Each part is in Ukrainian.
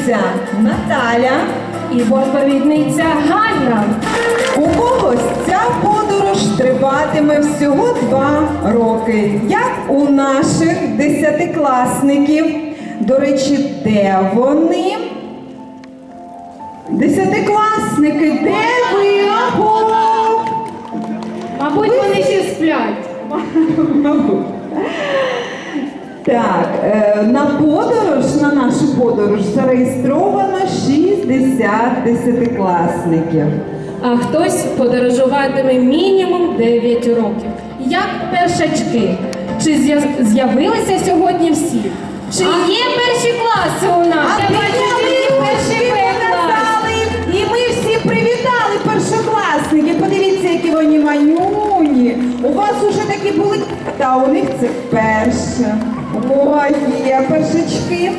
бортпровідниця Наталя. І бортпровідниця Ганна. У когось ця подорож триватиме всього два роки, як у наших десятикласників. До речі, де вони? Десятикласники, де ви? Мабуть, вони ще сплять. Так, е, на подорож, на нашу подорож зареєстровано 60 десятикласників. А хтось подорожуватиме мінімум 9 років. Як першачки. Чи з'я- з'явилися сьогодні всі? Чи є перші класи у нас? А Я бачу, Б-клас. показали, і ми всі привітали першокласників. Подивіться, які вони манюні. У вас уже такі були, та у них це перше. Ой, є першачки.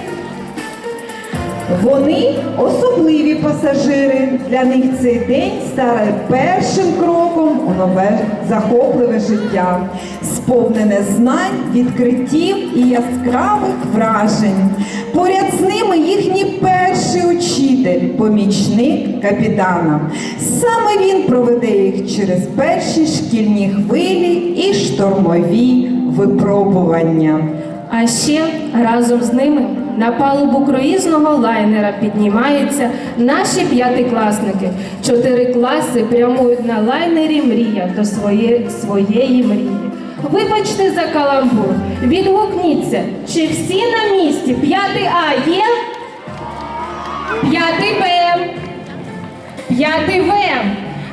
Вони особливі пасажири. Для них цей день стане першим кроком у нове захопливе життя, сповнене знань, відкриттів і яскравих вражень. Поряд з ними їхній перший учитель, помічник капітана. Саме він проведе їх через перші шкільні хвилі і штормові випробування. А ще разом з ними на палубу круїзного лайнера піднімаються наші п'ятикласники. Чотири класи прямують на лайнері Мрія до своє, своєї мрії. Вибачте за каламбур, відгукніться, чи всі на місці? П'ятий А є? П'ятий Б. П'ятий В.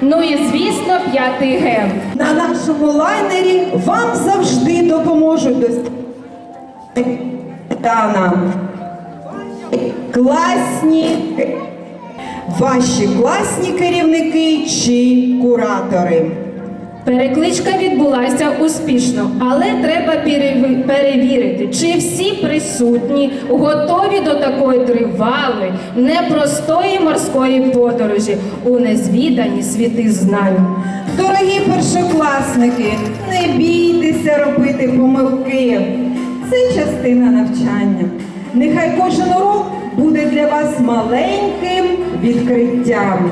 Ну і звісно, п'ятий Г. На нашому лайнері вам завжди допоможуть до капітана. Класні ваші класні керівники чи куратори. Перекличка відбулася успішно, але треба перевірити, чи всі присутні готові до такої тривалої, непростої морської подорожі у незвідані світи знань. Дорогі першокласники, не бійтеся робити помилки. Це частина навчання. Нехай кожен урок буде для вас маленьким відкриттям.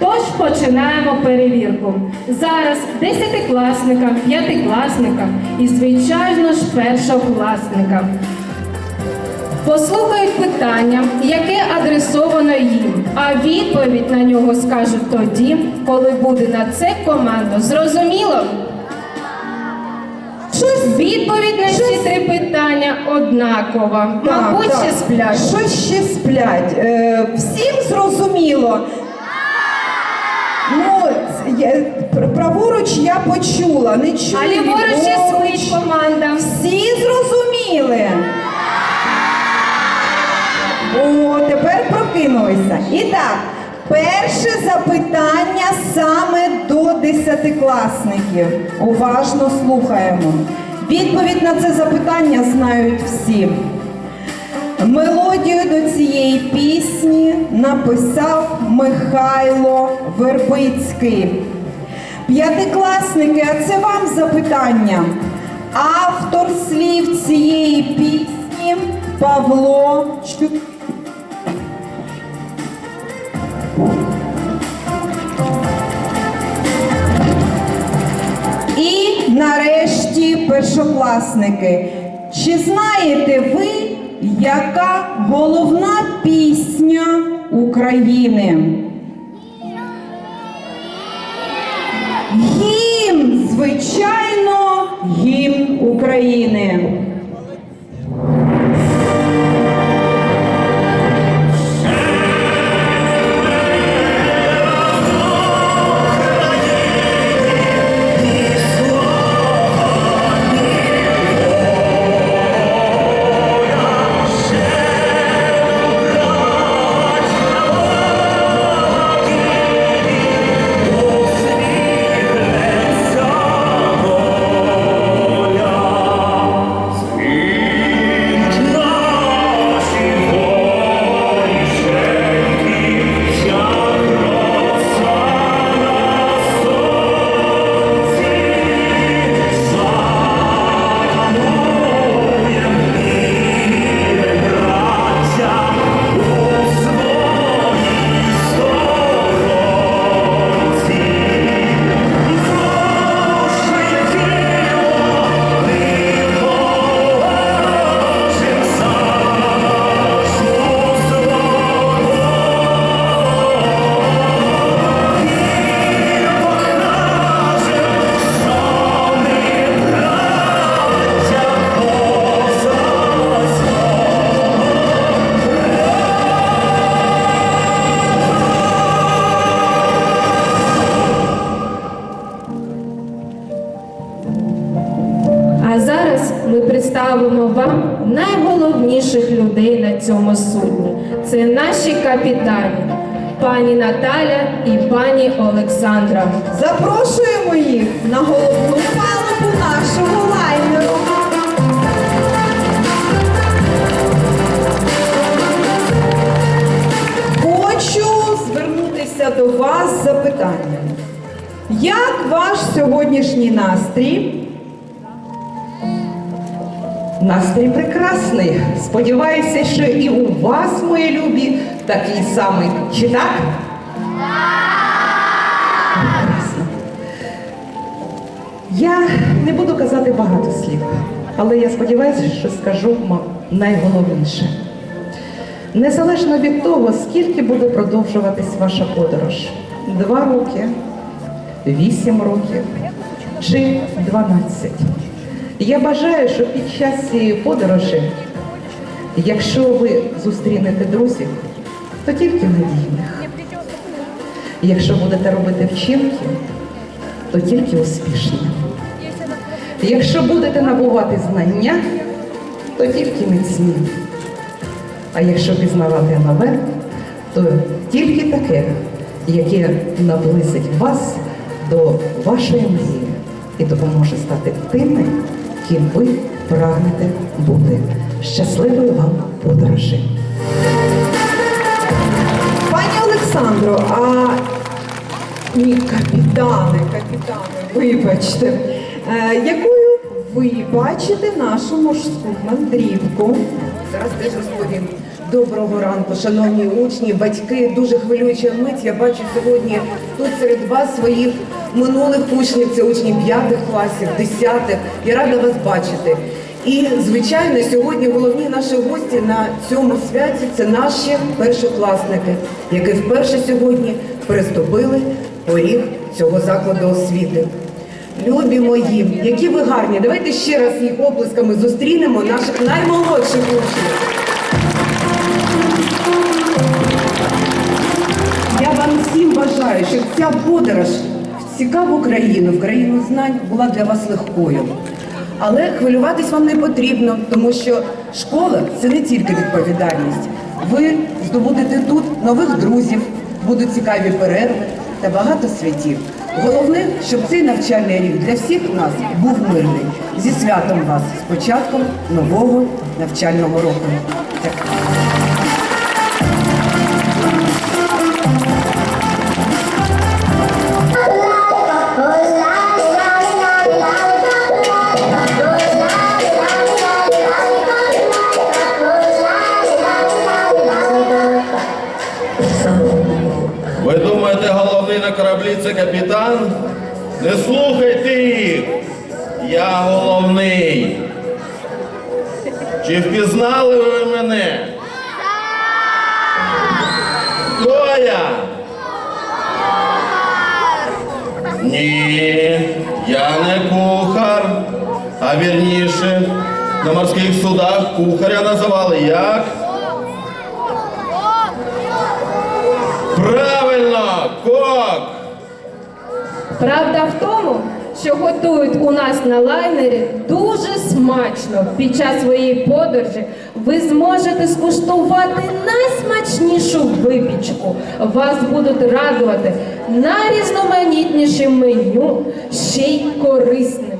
Тож починаємо перевірку. Зараз десятикласникам, п'ятикласникам і, звичайно ж, першокласникам. Послухають питання, яке адресовано їм, а відповідь на нього скажуть тоді, коли буде на це команда. Зрозуміло? Щось Відповідь на однакова. Мабуть, ще сплять. Щось ще сплять. Е, всім зрозуміло. Ну, ц- я- пр- праворуч я почула, не чую. А ліворуч ще ліворуч. спить команда. Всі зрозуміли. О, тепер прокинулися. І так, перше запитання саме до десятикласників. Уважно слухаємо. Відповідь на це запитання знають всі. Мелодію до цієї пісні написав Михайло Вербицький. П'ятикласники, а це вам запитання. Автор слів цієї пісні Павло Чу... першокласники. Чи знаєте ви, яка головна пісня України? Гімн, звичайно, гімн України. Олександра. Запрошуємо їх на головну палубу нашого лайнеру. Хочу звернутися до вас з запитанням. Як ваш сьогоднішній настрій? Настрій прекрасний. Сподіваюся, що і у вас, мої любі, такий самий. Чи так? Я не буду казати багато слів, але я сподіваюся, що скажу найголовніше. Незалежно від того, скільки буде продовжуватись ваша подорож, два роки, вісім років чи дванадцять. Я бажаю, що під час цієї подорожі, якщо ви зустрінете друзів, то тільки надійних. Якщо будете робити вчинки, то тільки успішні. Якщо будете набувати знання, то тільки міцні. А якщо пізнавати нове, то тільки таке, яке наблизить вас до вашої мрії і допоможе стати тими, ким ви прагнете бути. Щасливої вам подорожі! Пані Олександро, а ні, капітане, капітане, вибачте, якою ви бачите нашу морську мандрівку? Зараз теж розповім. Доброго ранку, шановні учні, батьки. Дуже хвилююча мить. Я бачу сьогодні тут серед вас своїх минулих учнів. Це учні п'ятих класів, десятих. Я рада вас бачити. І, звичайно, сьогодні головні наші гості на цьому святі це наші першокласники, які вперше сьогодні приступили поріг цього закладу освіти. Любі мої, які ви гарні! Давайте ще раз їх оплесками зустрінемо наших наймолодших учнів. Я вам всім бажаю, щоб ця подорож в цікаву країну, в країну знань була для вас легкою. Але хвилюватись вам не потрібно, тому що школа це не тільки відповідальність. Ви здобудете тут нових друзів, будуть цікаві перерви та багато святів. Головне, щоб цей навчальний рік для всіх нас був мирний. Зі святом вас з початком нового навчального року. Дякую. Капітан? Не слухайте їх! Я головний. Чи впізнали ви мене? Хто я? Ні, я не кухар, а вірніше, на морських судах кухаря називали як? Правильно, Правда в тому, що готують у нас на лайнері дуже смачно. Під час своєї подорожі ви зможете скуштувати найсмачнішу випічку. Вас будуть радувати найрізноманітнішим меню, ще й корисним.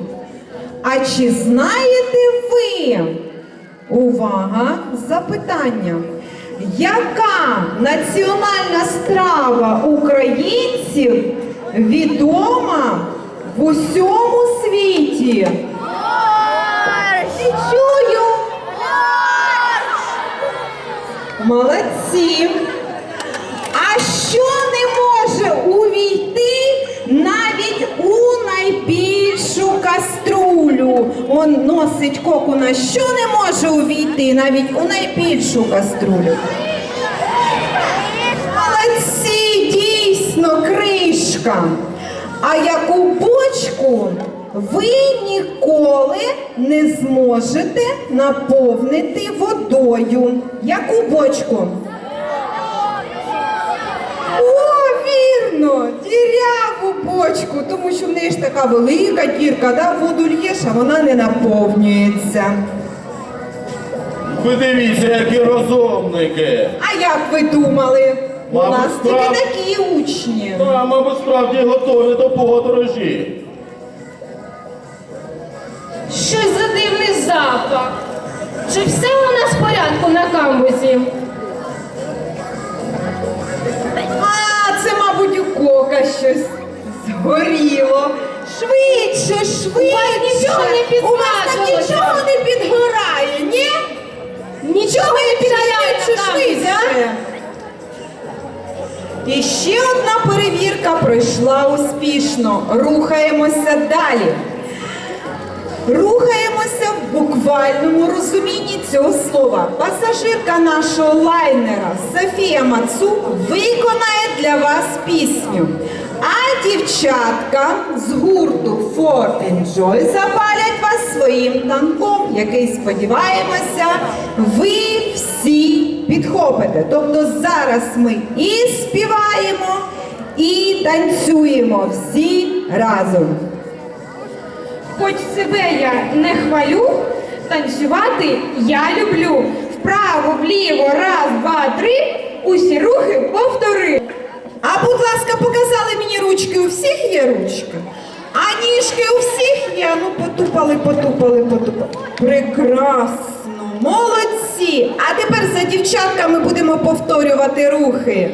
А чи знаєте ви? Увага! Запитання. Яка національна страва українців відома в усьому світі? Чую. Молодці. А що не може увійти навіть у найбільшу каструлю? Он носить кокуна. Що не може увійти навіть у найбільшу каструлю? Кришка. А яку бочку ви ніколи не зможете наповнити водою? Яку бочку? О, вірно, діряву бочку, тому що в неї ж така велика дірка, да, воду л'єш, а вона не наповнюється. Ви дивіться, які розумники. А як ви думали? У Мабуть, нас тільки справ- такі учні. А, мабуть, справді готові до подорожі. Щось за дивний запах. Чи все у нас в порядку на камбузі? А, це, мабуть, у кока щось згоріло. Швидше, швидше. У вас нічого не У вас там підсмажилося. нічого не підгорає, ні? Нічого не підгоряє Швидше, І ще одна перевірка пройшла успішно. Рухаємося далі. Рухаємося в буквальному розумінні цього слова. Пасажирка нашого лайнера Софія Мацук виконає для вас пісню. А дівчатка з гурту For Enjoy запалять вас своїм танком, який, сподіваємося, ви всі підхопите. Тобто зараз ми і співаємо, і танцюємо всі разом. Хоч себе я не хвалю, танцювати я люблю. Вправо, вліво, раз, два, три. Усі рухи повтори. А будь ласка, показали мені ручки у всіх є? ручка. А ніжки у всіх є. Ну, потупали, потупали, потупали. Прекрасно, молодці. А тепер за дівчатками будемо повторювати рухи.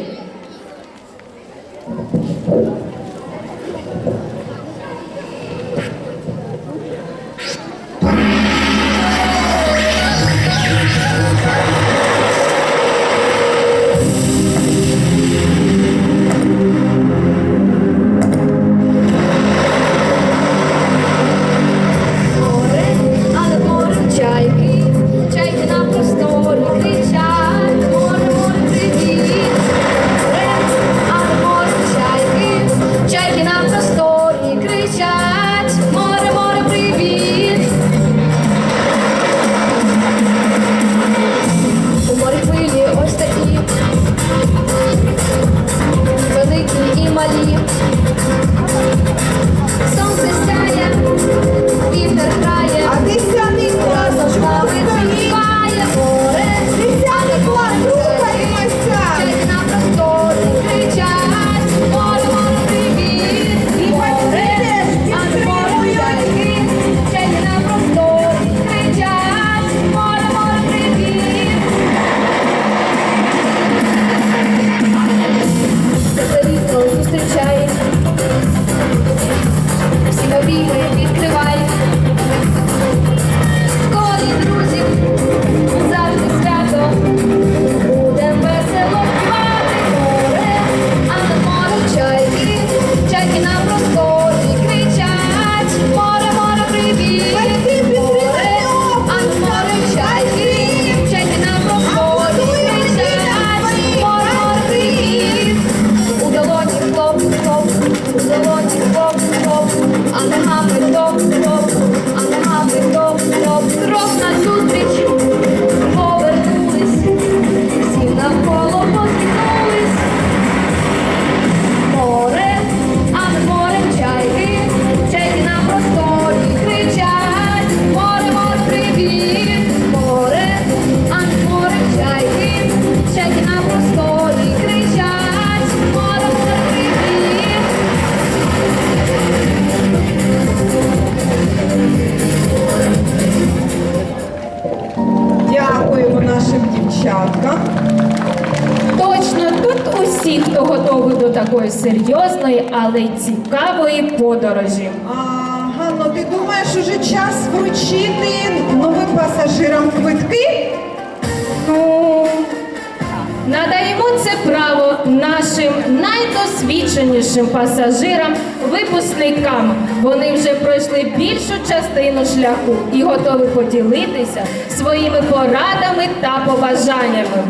Але й цікавої подорожі. А, Ганно, ти думаєш, уже час вручити новим пасажирам квитки? Ну, надаємо це право нашим найдосвідченішим пасажирам, випускникам. Вони вже пройшли більшу частину шляху і готові поділитися своїми порадами та побажаннями.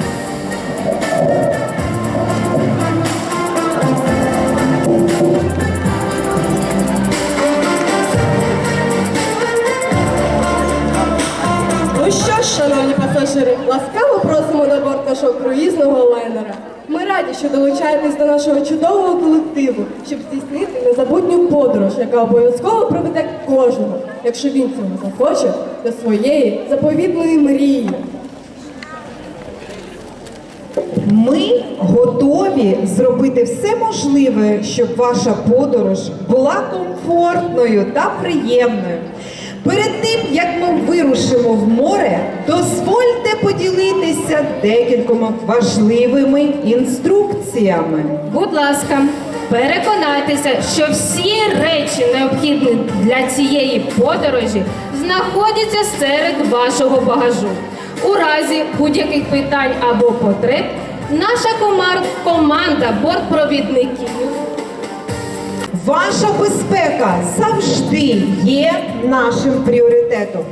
Шановні пасажири, ласкаво просимо на борт нашого круїзного лайнера. Ми раді, що долучаєтесь до нашого чудового колективу, щоб здійснити незабутню подорож, яка обов'язково проведе кожного, якщо він цього захоче, до своєї заповітної мрії. Ми готові зробити все можливе, щоб ваша подорож була комфортною та приємною. Перед тим, як ми вирушимо в море, дозвольте поділитися декількома важливими інструкціями. Будь ласка, переконайтеся, що всі речі, необхідні для цієї подорожі, знаходяться серед вашого багажу. У разі будь-яких питань або потреб, наша команда бортпровідників Ваша безпека завжди є нашим пріоритетом.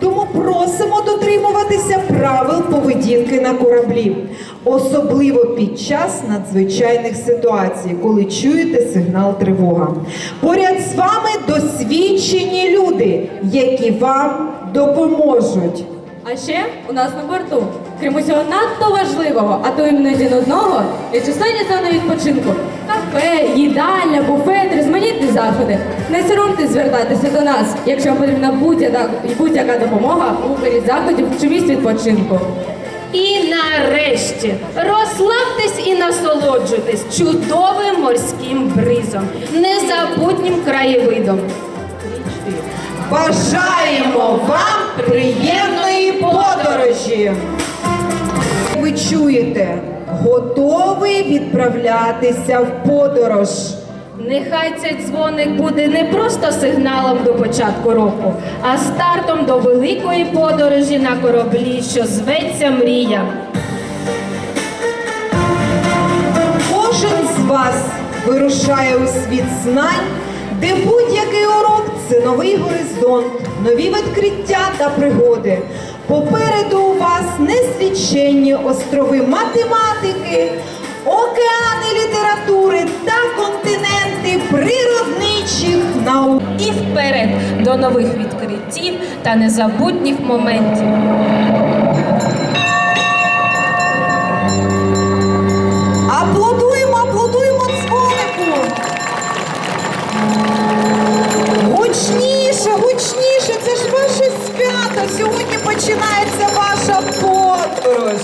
Тому просимо дотримуватися правил поведінки на кораблі, особливо під час надзвичайних ситуацій, коли чуєте сигнал тривога. Поряд з вами досвідчені люди, які вам допоможуть. А ще у нас на борту, крім усього надто важливого, а то іноді нудного, є численні зони відпочинку. Кафе, їдальня, буфет, різноманітні заходи. Не соромтесь звертатися до нас, якщо вам потрібна будь-яка будь-яка допомога у виборі заходів чи місць відпочинку. І нарешті розслабтесь і насолоджуйтесь чудовим морським бризом, незабутнім краєвидом. Бажаємо вам приємної подорожі! Ви чуєте, готовий відправлятися в подорож. Нехай цей дзвоник буде не просто сигналом до початку року, а стартом до великої подорожі на кораблі, що зветься мрія. Кожен з вас вирушає у світ знань, де будь-який урок це новий горизонт, нові відкриття та пригоди. Попереду у вас незліченні острови математики, океани літератури та континенти природничих наук. І вперед до нових відкриттів та незабутніх моментів. Аплодуємо, аплодуємо дзвонику. Гучніше, гучніше, це ж ваше свято. Сьогодні починається ваша подорож.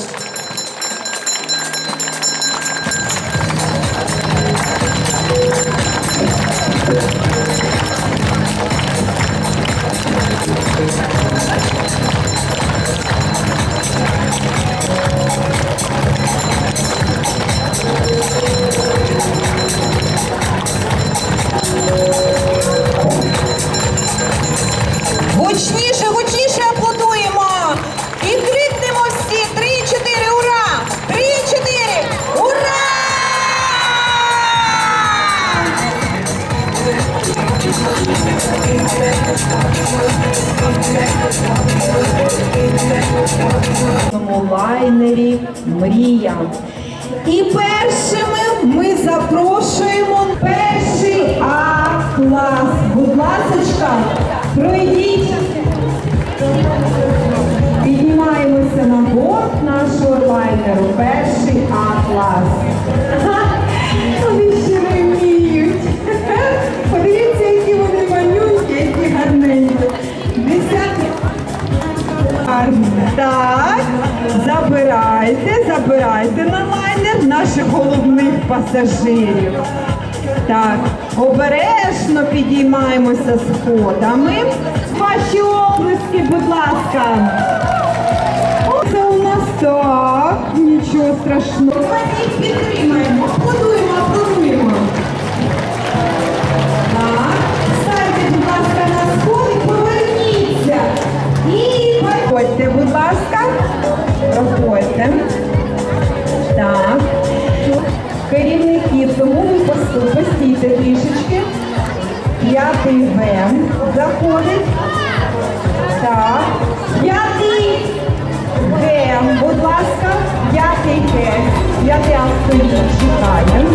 Цьому мріям. І першими ми запрошуємо перший А клас. Будь ласка, пройдіть. Піднімаємося на борт нашого лайнеру. Перший А Так, забирайте, забирайте на лайнер наших головних пасажирів. Так, обережно підіймаємося сходами. Ваші оплески, будь ласка. Це у нас так, нічого страшного. Ви постійте трішечки. П'ятий вен заходить. Так. П'ятий вен, будь ласка. П'ятий Г. П'ятий автомобіль чекає.